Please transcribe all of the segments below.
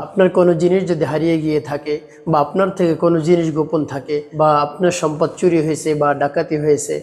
আপনার কোনো জিনিস যদি হারিয়ে গিয়ে থাকে বা আপনার থেকে কোনো জিনিস গোপন থাকে বা আপনার সম্পদ চুরি হয়েছে বা ডাকাতি হয়েছে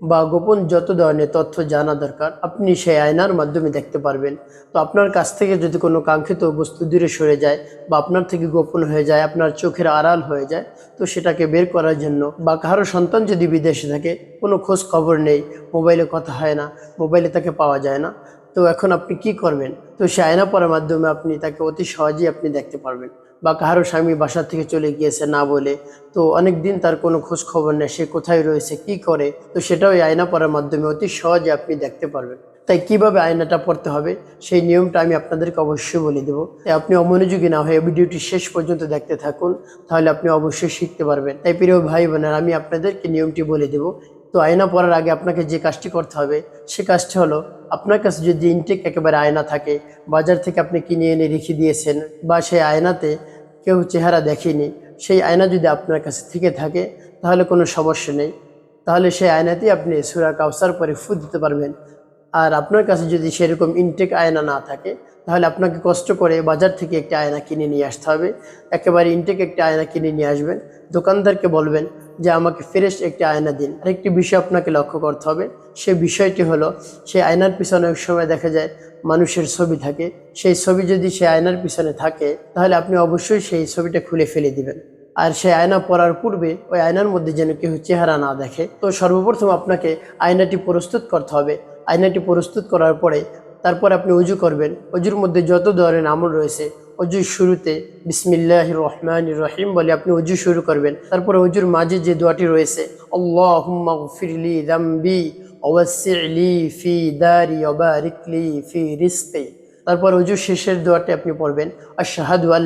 বা গোপন যত ধরনের তথ্য জানা দরকার, আপনি সেই আয়নার মাধ্যমে দেখতে পারবেন। তো আপনার কাছ থেকে যদি কোনো কাঙ্ক্ষিত বস্তু দূরে সরে যায় বা আপনার থেকে গোপন হয়ে যায়, আপনার চোখের আড়াল হয়ে যায়, তো সেটাকে বের করার জন্য বা কারও সন্তান যদি বিদেশে থাকে, কোনো খোঁজ খবর নেই, মোবাইলে কথা হয় না, মোবাইলে তাকে পাওয়া যায় না, তো এখন আপনি কি করবেন? তো সে আয়না পড়ার মাধ্যমে আপনি তাকে অতি সহজেই আপনি দেখতে পারবেন বা কারও স্বামী বাসা থেকে চলে গিয়েছে না বলে, তো অনেক দিন তার কোনো খোঁজ খবর নেই, সে কোথায় রয়েছে, কি করে, তো সেটাও আয়না পড়ার মাধ্যমে অতি সহজে আপনি দেখতে পারবেন। তাই কীভাবে আয়নাটা পড়তে হবে, সেই নিয়মটা আমি আপনাদেরকে অবশ্যই বলে দেবো। তাই আপনি অমনোযোগী না হয়ে ভিডিওটি শেষ পর্যন্ত দেখতে থাকুন, তাহলে আপনি অবশ্যই শিখতে পারবেন। তাই প্রিয় ভাই বোনেরা আমি আপনাদেরকে নিয়মটি বলে দেবো তো আয়না পড়ার আগে আপনাকে যে কাজটি করতে হবে, সে কাজটি হলো আপনার কাছে যদি ইনটেক একেবারে আয়না থাকে, বাজার থেকে আপনি কিনে এনে রেখে দিয়েছেন বা সেই আয়নাতে কেউ চেহারা দেখেনি, সেই আয়না যদি আপনার কাছে থেকে থাকে, তাহলে কোনো সমস্যা নেই। তাহলে সেই আয়নাতেই আপনি সুরা কাউসার পরে ফু দিতে পারবেন। আর আপনার কাছে যদি সেরকম ইনটেক আয়না না থাকে, তাহলে আপনাকে কষ্ট করে বাজার থেকে একটি আয়না কিনে নিয়ে আসতে হবে। একেবারে ইনটেক একটি আয়না কিনে নিয়ে আসবেন। দোকানদারকে বলবেন যে, আমাকে ফ্রেশ একটি আয়না দিন। আরেকটি বিষয় আপনাকে লক্ষ্য করতে হবে। সে বিষয়টি হলো সেই আয়নার পিছনে সময় দেখা যায় মানুষের ছবি থাকে। সেই ছবি যদি সেই আয়নার পিছনে থাকে, তাহলে আপনি অবশ্যই সেই ছবিটা খুলে ফেলে দিবেন। আর সেই আয়না পরার পূর্বে ওই আয়নার মধ্যে যেন কেউ চেহারা না দেখে। তো সর্বপ্রথম আপনাকে আয়নাটি প্রস্তুত করতে হবে। আয়নাটি প্রস্তুত করার পরে তারপর আপনি উজু করবেন। অজুর মধ্যে যত ধরনের আমল রয়েছে অজুর শুরুতে বিসমিল্লাহ রহমান রহিম বলে আপনি অজু শুরু করবেন। তারপরে অজুর মাঝে যে দোয়াটি রয়েছে তারপর অজু শেষের দোয়াটি আপনি পড়বেন, আশহাদু ওয়া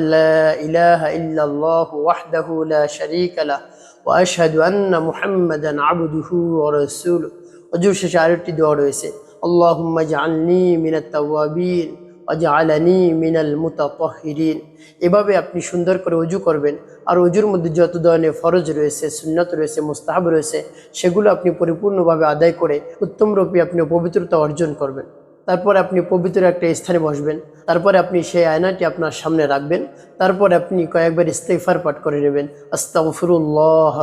অজুর শেষে আরেকটি দোয়া রয়েছে। আল্লাহুম্মা জাআলনি মিনাত তাওয়াবিন আলানি মিনাল মুতাতাহহিরিন এভাবে আপনি সুন্দর করে অজু করবেন। আর অজুর মধ্যে যত ধরনের ফরজ রয়েছে, সুন্নত রয়েছে, মুস্তাহাব রয়েছে, সেগুলো আপনি পরিপূর্ণভাবে আদায় করে উত্তম রূপে আপনি পবিত্রতা অর্জন করবেন। তারপর আপনি পবিত্র একটা স্থানে বসবেন, তারপরে আপনি সেই আয়নাটি আপনার সামনে রাখবেন, তারপর আপনি কয়েকবার ইস্তেফার পাঠ করে নেবেন। আস্তাগফিরুল্লাহ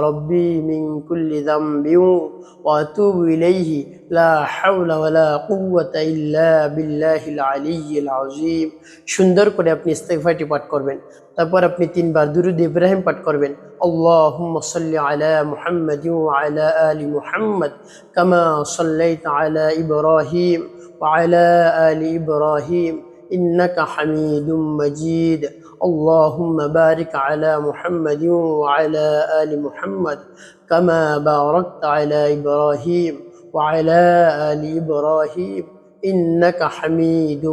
সুন্দর করে আপনি ইস্তেগফারটি পাঠ করবেন। তারপর আপনি তিনবার দুরুদ ইব্রাহিম পাঠ করবেন আল্লাহুম্মা সাল্লি আলা মুহাম্মাদিন ওয়া আলা আলি মুহাম্মদ কামা সাল্লাইতা আলা ইব্রাহিম وعلى آل إبراهيم إنك حميد مجيد اللهم بارك على محمد وعلى آل محمد كما باركت على إبراهيم وعلى آل إبراهيم إنك حميد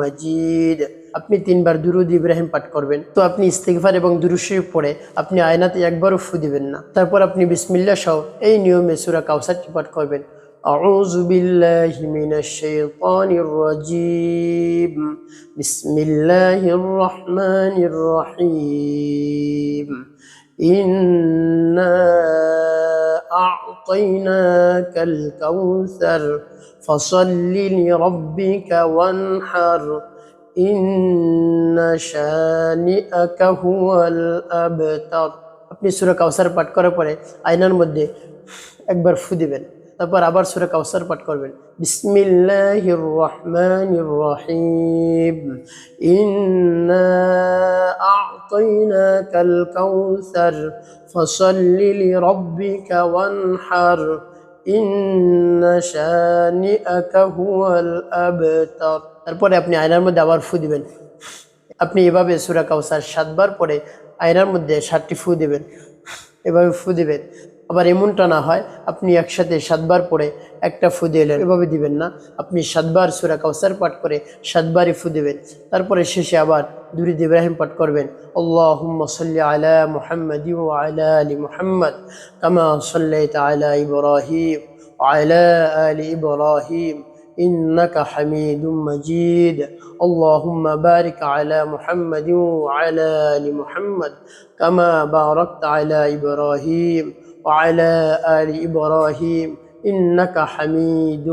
مجيد আপনি তিনবার দুরুদ ইব্রাহিম পাঠ করবেন তো আপনি ইস্তিগফার এবং দুরুশরীফ পড়ে আপনি আয়নাতে একবারও ফু দিবেন না তারপর আপনি বিসমিল্লা সহ এই নিয়মে সুরা কাউসারটি পাঠ করবেন أعوذ بالله من الشيطان الرجيم بسم الله الرحمن الرحيم إنا أعطيناك الكوثر فصل لربك وانحر ان شانئك هو الابتر আপনি সূরা কাউসার পাঠ করার পরে আয়নার মধ্যে একবার ফু দিবেন তারপর আবার সূরা কাউসার পাঠ করবেন। بسم الله الرحمن الرحيم إنا أعطيناك الكوثر فصل لربك وانحر إن شانئك هو الأبتر তারপরে আপনি আয়নার মধ্যে আবার ফু দিবেন। আপনি এভাবে সুরা কাউসার সাতবার পরে আয়নার মধ্যে সাতটি ফু দিবেন। এভাবে ফু দিবেন। আবার এমনটা না হয়, আপনি একসাথে সাতবার পড়ে একটা ফু দিয়ে এলেন এভাবে দিবেন না। আপনি সাতবার সুরা কাউসার পাঠ করে সাতবারই ফু দেবেন। তারপরে শেষে আবার দুরিদ ইব্রাহিম পাঠ করবেন। আল্লাহুম্মা সাল্লি আলা মুহাম্মাদি আলা আলি মুহাম্মদ কামা সাল্লাইতা আলা ইব্রাহিম আলা আলি ইব্রাহিম। إنك حميد مجيد اللهم بارك على محمد وعلى آل محمد كما باركت على إبراهيم وعلى آل إبراهيم إنك حميد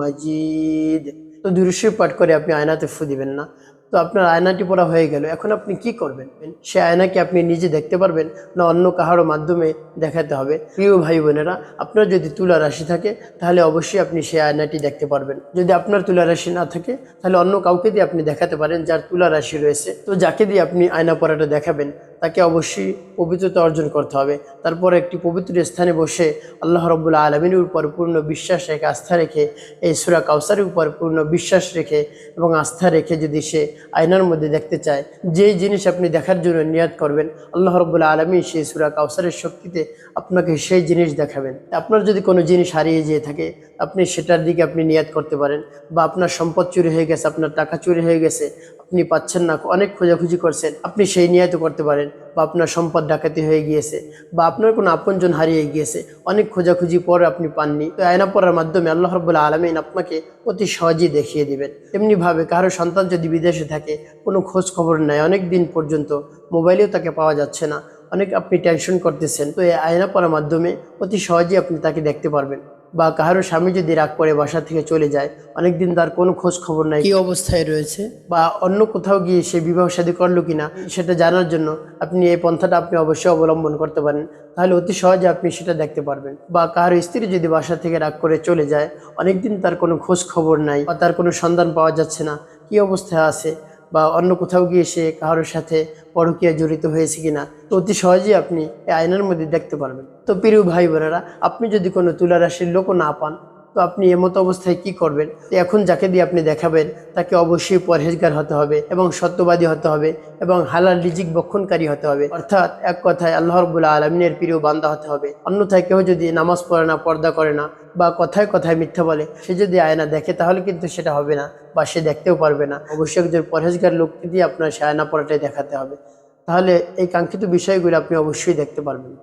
مجيد তো দুরুশি পাঠ করে আপনি আয়নাতে ফু দিবেন না তো আপনার আয়নাটি পড়া হয়ে গেল। এখন আপনি কি করবেন? সে আয়নাকে আপনি নিজে দেখতে পারবেন না অন্য কাহারও মাধ্যমে দেখাতে হবে। প্রিয় ভাই বোনেরা, আপনার যদি তুলা রাশি থাকে, তাহলে অবশ্যই আপনি সে আয়নাটি দেখতে পারবেন। যদি আপনার তুলা রাশি না থাকে, তাহলে অন্য কাউকে দিয়ে আপনি দেখাতে পারেন যার তুলা রাশি রয়েছে। তো যাকে দিয়ে আপনি আয়না পড়াটা দেখাবেন তাকে অবশ্যই পবিত্রতা অর্জন করতে হবে। তারপর একটি পবিত্র স্থানে বসে আল্লাহ রব্বুল্লা আলমিনের উপর পূর্ণ বিশ্বাস রেখে, আস্থা রেখে, এই সুরা কাউসারের উপর পূর্ণ বিশ্বাস রেখে এবং আস্থা রেখে যদি সে আয়নার মধ্যে দেখতে চায়, যেই জিনিস আপনি দেখার জন্য নিয়াদ করবেন, আল্লাহ রব্বুল্লা আলমী সেই সুরা কাউসারের শক্তিতে আপনাকে সেই জিনিস দেখাবেন। আপনার যদি কোনো জিনিস হারিয়ে যেয়ে থাকে, আপনি সেটার দিকে আপনি নিয়াদ করতে পারেন বা আপনার সম্পদ চুরি হয়ে গেছে, আপনার টাকা চুরি হয়ে গেছে, আপনি পাচ্ছেন না, অনেক খোঁজাখুঁজি করছেন, আপনি সেই নিয়াত করতে পারেন। বা আপনার সম্পদ ডাকাতি হয়ে গিয়েছে বা আপনার কোনো আপনজন হারিয়ে গিয়েছে, অনেক খোঁজাখুঁজি পর আপনি পাননি। তো আয়না পড়ার মাধ্যমে আল্লাহ রব্বুল্লাহ আলমিন আপনাকে অতি সহজেই দেখিয়ে দিবেন। এমনিভাবে কারও সন্তান যদি বিদেশে থাকে, কোনো খোঁজ খবর নেয়, অনেক দিন পর্যন্ত মোবাইলেও তাকে পাওয়া যাচ্ছে না। অনেক আপনি টেনশন করতেছেন, তো এই আয়না পড়ার মাধ্যমে অতি সহজেই আপনি তাকে দেখতে পারবেন। বা কাহারো স্বামী যদি রাগ করে বাসা থেকে চলে যায় অনেকদিন তার কোনো খোঁজ খবর নাই। কি অবস্থায় রয়েছে? বা অন্য কোথাও গিয়ে সে বিবাহ শাদী করল কিনা সেটা জানার জন্য আপনি এই পন্থাটা আপনি অবশ্যই অবলম্বন করতে পারেন। তাহলে অতি সহজে আপনি সেটা দেখতে পারবেন। বা কারও স্ত্রী যদি বাসা থেকে রাগ করে চলে যায় অনেকদিন তার কোনো খোঁজ খবর নাই বা তার কোনো সন্ধান পাওয়া যাচ্ছে না কি অবস্থায় আছে? বা অন্য কোথাও গিয়ে সে কারোর সাথে পরকীয়া জড়িত হয়েছে কিনা, তো অতি সহজেই আপনি এই আয়নার মধ্যে দেখতে পারবেন। তো প্রিয় ভাই বোনেরা আপনি যদি কোনো তুলা রাশির লোকও না পান তো আপনি এমতো অবস্থায় কি করবেন? তো এখন যাকে দিয়ে আপনি দেখাবেন, তাকে অবশ্যই পরহেজগার হতে হবে এবং সত্যবাদী হতে হবে এবং হালাল রিজিক বক্ষণকারী হতে হবে। অর্থাৎ এক কথায় আল্লাহ রবুল্লাহ আলমিনের প্রিয় বান্দা হতে হবে। অন্যথায় কেউ যদি নামাজ পড়ে না, পর্দা করে না বা কথায় কথায় মিথ্যা বলে, সে যদি আয়না দেখে, তাহলে কিন্তু সেটা হবে না বা সে দেখতেও পারবে না। অবশ্যই একজন পরহেজগার লোককে দিয়ে আপনার সে আয়না পড়াটাই দেখাতে হবে। তাহলে এই কাঙ্ক্ষিত বিষয়গুলো আপনি অবশ্যই দেখতে পারবেন।